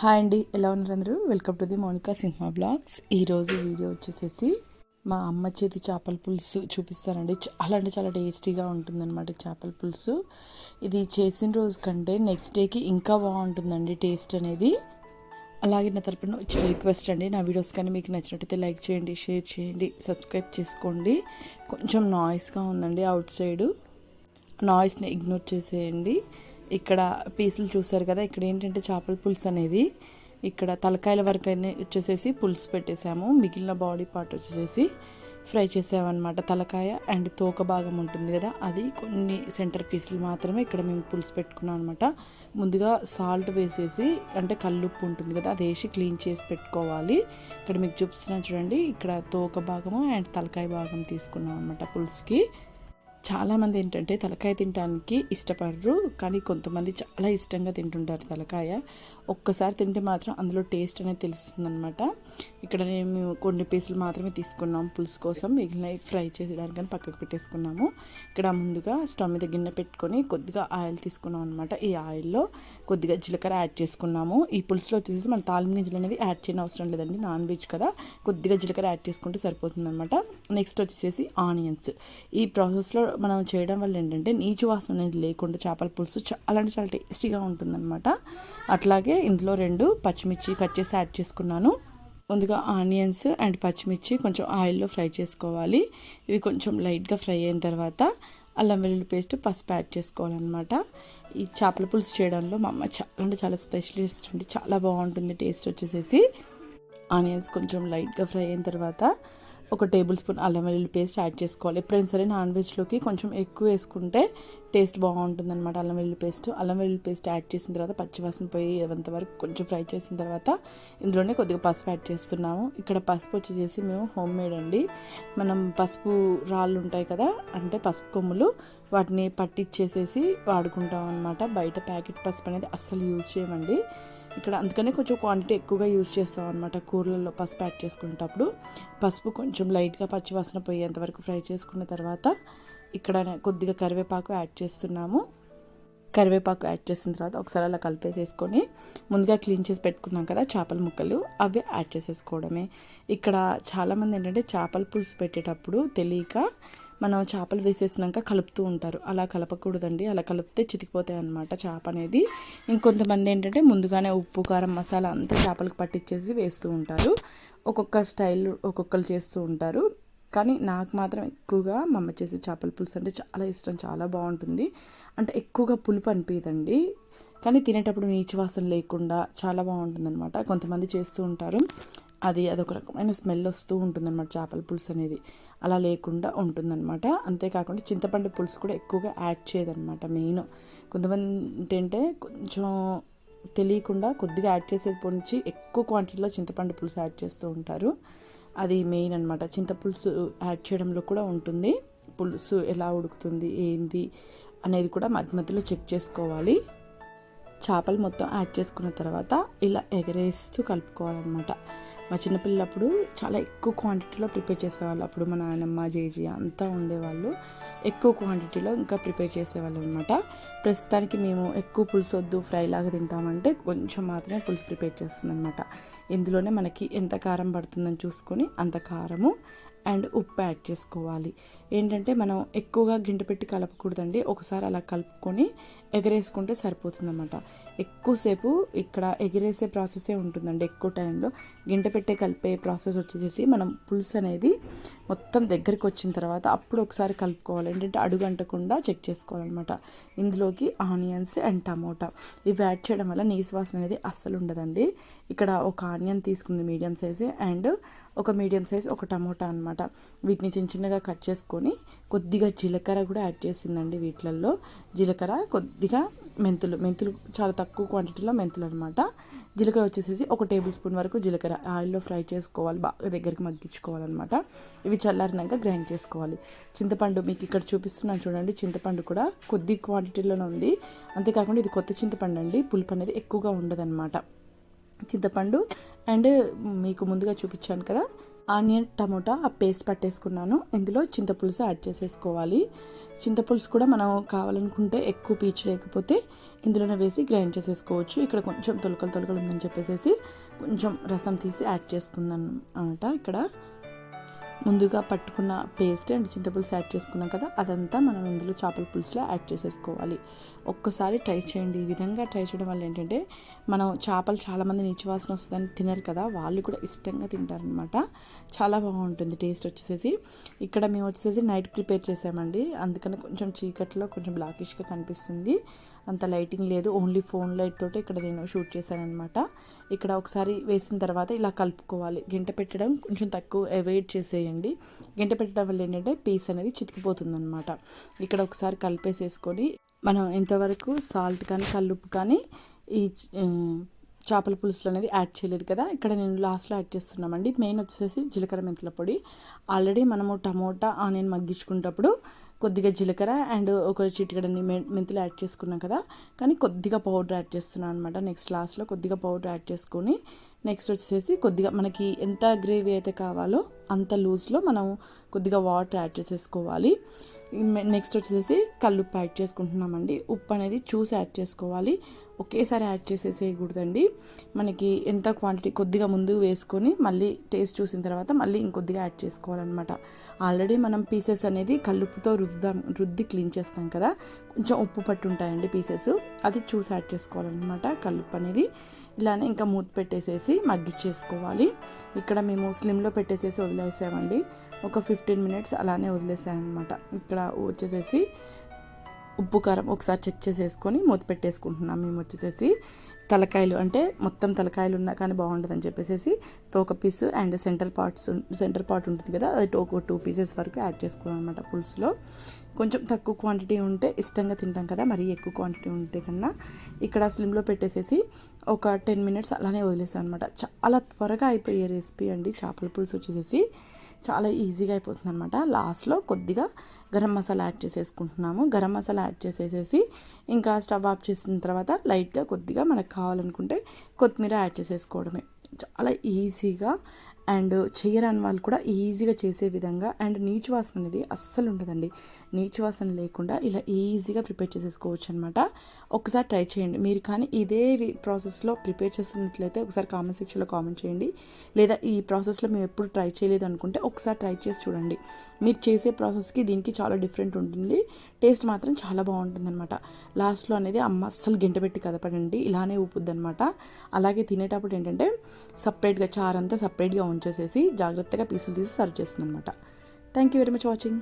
Hi అండి ఎలా ఉన్నారు అందరూ? Welcome to the Monika Simha blogs. ఈరోజు వీడియో వచ్చేసేసి మా అమ్మ చేతి చేపల పులుసు చూపిస్తానండి. చాలా అంటే చాలా టేస్టీగా ఉంటుందన్నమాట చేపల పులుసు. ఇది చేసిన రోజు కంటే నెక్స్ట్ డేకి ఇంకా బాగుంటుందండి టేస్ట్ అనేది. అలాగే నా తరపున వచ్చిన రిక్వెస్ట్ అండి నా వీడియోస్ కానీ మీకు నచ్చినట్టయితే లైక్ చేయండి షేర్ చేయండి సబ్స్క్రైబ్ చేసుకోండి. కొంచెం నాయిస్గా ఉందండి అవుట్ సైడు నాయిస్ని ఇగ్నోర్ చేసేయండి. ఇక్కడ పీసులు చూసారు కదా ఇక్కడ ఏంటంటే చేపల పులుసు అనేది. ఇక్కడ తలకాయల వరకు అయినా వచ్చేసేసి పులుసు పెట్టేసాము. మిగిలిన బాడీ పార్ట్ వచ్చేసేసి ఫ్రై చేసామన్నమాట. తలకాయ అండ్ తోక భాగం ఉంటుంది కదా అది కొన్ని సెంటర్ పీసులు మాత్రమే ఇక్కడ మేము పులుసు పెట్టుకున్నాం అనమాట ముందుగా సాల్ట్ వేసేసి అంటే కల్లుప్పు ఉంటుంది కదా అది వేసి క్లీన్ చేసి పెట్టుకోవాలి. ఇక్కడ మీకు చూపిస్తున్నాను చూడండి ఇక్కడ తోక భాగము అండ్ తలకాయ భాగం తీసుకున్నాం అనమాట పులుసుకి. చాలామంది ఏంటంటే తలకాయ తినడానికి ఇష్టపడరు కానీ కొంతమంది చాలా ఇష్టంగా తింటుంటారు తలకాయ. ఒక్కసారి తింటే మాత్రం అందులో టేస్ట్ అనేది తెలుస్తుంది అనమాట ఇక్కడ మేము కొన్ని పీసులు మాత్రమే తీసుకున్నాం పులుసు కోసం. మిగిలిన ఫ్రై చేసేదానికని పక్కకు పెట్టేసుకున్నాము. ఇక్కడ ముందుగా స్టవ్ మీద గిన్నె పెట్టుకొని కొద్దిగా ఆయిల్ తీసుకున్నాం అనమాట ఈ ఆయిల్లో కొద్దిగా జీలకర్ర యాడ్ చేసుకున్నాము. ఈ పులుసులో వచ్చేసి మన తాలిం గింజలు అనేవి యాడ్ చేయని అవసరం లేదండి నాన్ వెజ్ కదా. కొద్దిగా జీలకర్ర యాడ్ చేసుకుంటే సరిపోతుంది అనమాట నెక్స్ట్ వచ్చేసి ఆనియన్స్. ఈ ప్రాసెస్లో మనం చేయడం వల్ల ఏంటంటే నీచు వాసన అనేది లేకుండా చేపల పులుసు చాలా అంటే చాలా టేస్టీగా ఉంటుందన్నమాట. అట్లాగే ఇందులో రెండు పచ్చిమిర్చి కట్ చేసి యాడ్ చేసుకున్నాను. ముందుగా ఆనియన్స్ అండ్ పచ్చిమిర్చి కొంచెం ఆయిల్లో ఫ్రై చేసుకోవాలి. ఇవి కొంచెం లైట్గా ఫ్రై అయిన తర్వాత అల్లం వెల్లుల్లి పేస్ట్ పసుపు యాడ్ చేసుకోవాలన్నమాట. ఈ చేపల పులుసు చేయడంలో మా అమ్మ చాలా అంటే చాలా స్పెషలిస్ట్ అండి. చాలా బాగుంటుంది టేస్ట్ వచ్చేసేసి. ఆనియన్స్ కొంచెం లైట్గా ఫ్రై అయిన తర్వాత ఒక టేబుల్ స్పూన్ అల్లం వెల్లుల్లి పేస్ట్ యాడ్ చేసుకోవాలి. ఎప్పుడైనా సరే నాన్ వెజ్లోకి కొంచెం ఎక్కువ వేసుకుంటే టేస్ట్ బాగుంటుంది అనమాట అల్లం వెల్లుల్లి పేస్ట్. అల్లం వెల్లుల్లి పేస్ట్ యాడ్ చేసిన తర్వాత పచ్చివాసన పోయి అంత వరకు కొంచెం ఫ్రై చేసిన తర్వాత ఇందులోనే కొద్దిగా పసుపు యాడ్ చేస్తున్నాము. ఇక్కడ పసుపు వచ్చేసి మేము హోమ్ మేడ్ అండి. మనం పసుపు రాళ్ళు ఉంటాయి కదా అంటే పసుపు కొమ్ములు వాటిని పట్టిచ్చేసేసి వాడుకుంటాం అనమాట బయట ప్యాకెట్ పసుపు అనేది అస్సలు యూజ్ చేయమండి. ఇక్కడ అందుకనే కొంచెం క్వాంటిటీ ఎక్కువగా యూజ్ చేస్తాం అనమాట కూరలలో పసుపు యాడ్ చేసుకునేటప్పుడు. పసుపు కొంచెం లైట్గా పచ్చివాసన పోయేంత వరకు ఫ్రై చేసుకున్న తర్వాత ఇక్కడ కొద్దిగా కరివేపాకు యాడ్ చేస్తున్నాము. కరివేపాకు యాడ్ చేసిన తర్వాత ఒకసారి అలా కలిపేసేసుకొని ముందుగా క్లీన్ చేసి పెట్టుకున్నాం కదా చేపల ముక్కలు అవి యాడ్ చేసేసుకోవడమే. ఇక్కడ చాలామంది ఏంటంటే చేపల పులుసు పెట్టేటప్పుడు తెలియక మనం చేపలు వేసేసినాక కలుపుతూ ఉంటారు. అలా కలపకూడదండి. అలా కలిపితే చితికిపోతాయి అనమాట చేప అనేది. ఇంకొంతమంది ఏంటంటే ముందుగానే ఉప్పు కారం మసాలా అంతా చేపలకు పట్టించేసి వేస్తూ ఉంటారు. ఒక్కొక్క స్టైల్ ఒక్కొక్కరు చేస్తూ ఉంటారు. కానీ నాకు మాత్రం ఎక్కువగా మా అమ్మ చేసే చేపల పులుసు అంటే చాలా ఇష్టం చాలా బాగుంటుంది. అంటే ఎక్కువగా పులుపు అనిపించదండి కానీ తినేటప్పుడు నీచు వాసన లేకుండా చాలా బాగుంటుంది అనమాట కొంతమంది చేస్తూ ఉంటారు. అది అదొక రకమైన స్మెల్ వస్తూ ఉంటుందన్నమాట చేపల పులుసు అనేది. అలా లేకుండా ఉంటుందన్నమాట. అంతేకాకుండా చింతపండు పులుసు కూడా ఎక్కువగా యాడ్ చేయదన్నమాట మెయిన్. కొంతమంది ఏంటంటే కొంచెం తెలియకుండా కొద్దిగా యాడ్ చేసేది పొంచి ఎక్కువ క్వాంటిటీలో చింతపండు పులుసు యాడ్ చేస్తూ ఉంటారు. అది మెయిన్ అనమాట చింతపులుసు యాడ్ చేయడంలో కూడా ఉంటుంది. పులుసు ఎలా ఉడుకుతుంది ఏంది అనేది కూడా మధ్య మధ్యలో చెక్ చేసుకోవాలి. చేపలు మొత్తం యాడ్ చేసుకున్న తర్వాత ఇలా ఎగరేస్తూ కలుపుకోవాలన్నమాట. మా చిన్నపిల్లప్పుడు చాలా ఎక్కువ క్వాంటిటీలో ప్రిపేర్ చేసేవాళ్ళు. అప్పుడు మా నాయనమ్మ జేజీ అంతా ఉండేవాళ్ళు. ఎక్కువ క్వాంటిటీలో ఇంకా ప్రిపేర్ చేసేవాళ్ళు అనమాట ప్రస్తుతానికి మేము ఎక్కువ పులుసు వద్దు ఫ్రై లాగా తింటామంటే కొంచెం మాత్రమే పులుసు ప్రిపేర్ చేస్తుంది అనమాట ఇందులోనే మనకి ఎంత కారం పడుతుందని చూసుకొని అంత కారము అండ్ ఉప్పు యాడ్ చేసుకోవాలి. ఏంటంటే మనం ఎక్కువగా గింట పెట్టి కలపకూడదండి. ఒకసారి అలా కలుపుకొని ఎగరేసుకుంటే సరిపోతుందన్నమాట. ఎక్కువసేపు ఇక్కడ ఎగిరేసే ప్రాసెసే ఉంటుందండి. ఎక్కువ టైంలో గింట పెట్టే కలిపే ప్రాసెస్ వచ్చేసి మనం పులుసు అనేది మొత్తం దగ్గరికి వచ్చిన తర్వాత అప్పుడు ఒకసారి కలుపుకోవాలి. ఏంటంటే అడుగు అంటకుండా చెక్ చేసుకోవాలన్నమాట. ఇందులోకి ఆనియన్స్ అండ్ టమోటా ఇవి యాడ్ చేయడం వల్ల నీసు వాసన అనేది అస్సలు ఉండదండి. ఇక్కడ ఒక ఆనియన్ తీసుకుంది మీడియం సైజు అండ్ ఒక మీడియం సైజ్ ఒక టమోటా అనమాట వీటిని చిన్న చిన్నగా కట్ చేసుకొని కొద్దిగా జీలకర్ర కూడా యాడ్ చేసిందండి వీటిలలో. జీలకర్ర కొద్దిగా మెంతులు మెంతులు చాలా తక్కువ క్వాంటిటీలో మెంతులు అనమాట. జీలకర్ర వచ్చేసేసి ఒక టేబుల్ స్పూన్ వరకు జీలకర్ర ఆయిల్లో ఫ్రై చేసుకోవాలి బాగా దగ్గరికి మగ్గించుకోవాలన్నమాట. ఇవి చల్లారినాక గ్రైండ్ చేసుకోవాలి. చింతపండు మీకు ఇక్కడ చూపిస్తున్నాను చూడండి చింతపండు కూడా కొద్ది క్వాంటిటీలోనే ఉంది. అంతేకాకుండా ఇది కొత్త చింతపండు అండి పులుపు అనేది ఎక్కువగా ఉండదన్నమాట. చింతపండు అండ్ మీకు ముందుగా చూపించాను కదా ఆనియన్ టమోటా ఆ పేస్ట్ పట్టేసుకున్నాను. ఇందులో చింతపులుసు యాడ్ చేసేసుకోవాలి. చింతపులుసు కూడా మనం కావాలనుకుంటే ఎక్కువ పీచు లేకపోతే ఇందులోనే వేసి గ్రైండ్ చేసేసుకోవచ్చు. ఇక్కడ కొంచెం తొలకలు తొలకలు ఉందని చెప్పేసి కొంచెం రసం తీసి యాడ్ చేసుకున్నాను అనమాట ఇక్కడ. ముందుగా పట్టుకున్న పేస్ట్ అండ్ చింతపులుసు యాడ్ చేసుకున్నాం కదా అదంతా మనం ఇందులో చేపల పులుసులో యాడ్ చేసేసుకోవాలి. ఒక్కసారి ట్రై చేయండి. ఈ విధంగా ట్రై చేయడం వల్ల ఏంటంటే మనం చేపలు చాలామంది నీచు వస్తుందని తినరు కదా వాళ్ళు కూడా ఇష్టంగా తింటారనమాట చాలా బాగుంటుంది టేస్ట్ వచ్చేసేసి. ఇక్కడ మేము వచ్చేసి నైట్ ప్రిపేర్ చేసామండి. అందుకని కొంచెం చీకట్లో కొంచెం బ్లాకిష్గా కనిపిస్తుంది. అంత లైటింగ్ లేదు. ఓన్లీ ఫోన్ లైట్ తోటి ఇక్కడ నేను షూట్ చేశాను అనమాట ఇక్కడ ఒకసారి వేసిన తర్వాత ఇలా కలుపుకోవాలి. గంట పెట్టడం కొంచెం తక్కువ అవాయిడ్ చేసేయండి గంట పెట్టడం వల్ల ఏంటంటే పీస్ అనేది చితికిపోతుంది అనమాట ఇక్కడ ఒకసారి కలిపేసేసుకొని మనం ఎంతవరకు సాల్ట్ కానీ కల్లుప్పు కానీ ఈ చేపల పులుసులు అనేది యాడ్ చేయలేదు కదా? ఇక్కడ నేను లాస్ట్లో యాడ్ చేస్తున్నామండి. మెయిన్ వచ్చేసి జీలకర్ర మెంతుల పొడి. ఆల్రెడీ మనము టమోటా ఆనియన్ మగ్గించుకునేటప్పుడు కొద్దిగా జీలకర్ర అండ్ ఒక చిటికడని మెంతులు యాడ్ చేసుకున్నాం కదా? కానీ కొద్దిగా పౌడర్ యాడ్ చేస్తున్నాను అనమాట నెక్స్ట్ లాస్ట్లో కొద్దిగా పౌడర్ యాడ్ చేసుకొని నెక్స్ట్ వచ్చేసి కొద్దిగా మనకి ఎంత గ్రేవీ అయితే కావాలో అంత లూజ్లో మనం కొద్దిగా వాటర్ యాడ్ చేసేసుకోవాలి. నెక్స్ట్ వచ్చేసి కల్లుప్పు యాడ్ చేసుకుంటున్నామండి. ఉప్పు అనేది చూసి యాడ్ చేసుకోవాలి. ఒకేసారి యాడ్ చేసేసేయకూడదండి. మనకి ఎంత క్వాంటిటీ కొద్దిగా ముందు వేసుకొని మళ్ళీ టేస్ట్ చూసిన తర్వాత మళ్ళీ ఇంకొద్దిగా యాడ్ చేసుకోవాలన్నమాట. ఆల్రెడీ మనం పీసెస్ అనేది కల్లుప్పుతో రుద్దాం రుద్ది క్లీన్ చేస్తాం కదా. కొంచెం ఉప్పు పట్టు ఉంటాయండి పీసెస్. అది చూసి యాడ్ చేసుకోవాలన్నమాట కలుపు అనేది. ఇలానే ఇంకా మూత పెట్టేసేసి మగ్గిచ్చేసుకోవాలి. ఇక్కడ మేము స్లిమ్లో పెట్టేసేసి వదిలేసామండి. ఒక ఫిఫ్టీన్ మినిట్స్ అలానే వదిలేసామన్నమాట. ఇక్కడ వచ్చేసేసి ఉప్పు కారం ఒకసారి చెక్ చేసేసుకొని మూత పెట్టేసుకుంటున్నాం మేము వచ్చేసేసి. తలకాయలు అంటే మొత్తం తలకాయలు ఉన్నా కానీ బాగుంటుందని చెప్పేసి తోక piece and centre parts centre part ఉంటుంది కదా అది టోకో టూ పీసెస్ వరకు యాడ్ చేసుకున్నాం అనమాట పులుసులో. కొంచెం తక్కువ క్వాంటిటీ ఉంటే ఇష్టంగా తింటాం కదా మరీ ఎక్కువ క్వాంటిటీ ఉంటే కన్నా. ఇక్కడ స్లిమ్లో పెట్టేసేసి ఒక టెన్ మినిట్స్ అలానే వదిలేసాం అనమాట చాలా త్వరగా అయిపోయే రెసిపీ అండి చేపల పులుసు వచ్చేసేసి. చాలా ఈజీగా అయిపోతుంది అనమాట లాస్ట్లో కొద్దిగా గరం మసాలా యాడ్ చేసేసుకుంటున్నాము. గరం మసాలా యాడ్ చేసేసేసి ఇంకా స్టవ్ ఆఫ్ చేసిన తర్వాత లైట్గా కొద్దిగా మనకు కావాలనుకుంటే కొత్తిమీర యాడ్ చేసేసుకోవడమే. చాలా ఈజీగా అండ్ చేయరాని వాళ్ళు కూడా ఈజీగా చేసే విధంగా అండ్ నీచు వాసన అనేది అస్సలు ఉండదండి. నీచు వాసన లేకుండా ఇలా ఈజీగా ప్రిపేర్ చేసేసుకోవచ్చు అనమాట ఒకసారి ట్రై చేయండి. మీరు కానీ ఇదే ప్రాసెస్లో ప్రిపేర్ చేస్తున్నట్లయితే ఒకసారి కామెంట్ సెక్షన్లో కామెంట్ చేయండి. లేదా ఈ ప్రాసెస్లో మేము ఎప్పుడు ట్రై చేయలేదు అనుకుంటే ఒకసారి ట్రై చేసి చూడండి. మీరు చేసే ప్రాసెస్కి దీనికి చాలా డిఫరెంట్ ఉంటుంది. టేస్ట్ మాత్రం చాలా బాగుంటుంది అనమాట లాస్ట్లో అనేది అమ్మ అస్సలు గింట పెట్టి కదపడండి ఇలానే ఊపుద్ది అనమాట అలాగే తినేటప్పుడు ఏంటంటే సపరేట్గా చారంతా సపరేట్గా ఉంచేసేసి జాగ్రత్తగా పీసులు తీసి సర్వ్ చేస్తుంది అనమాట thank you very much watching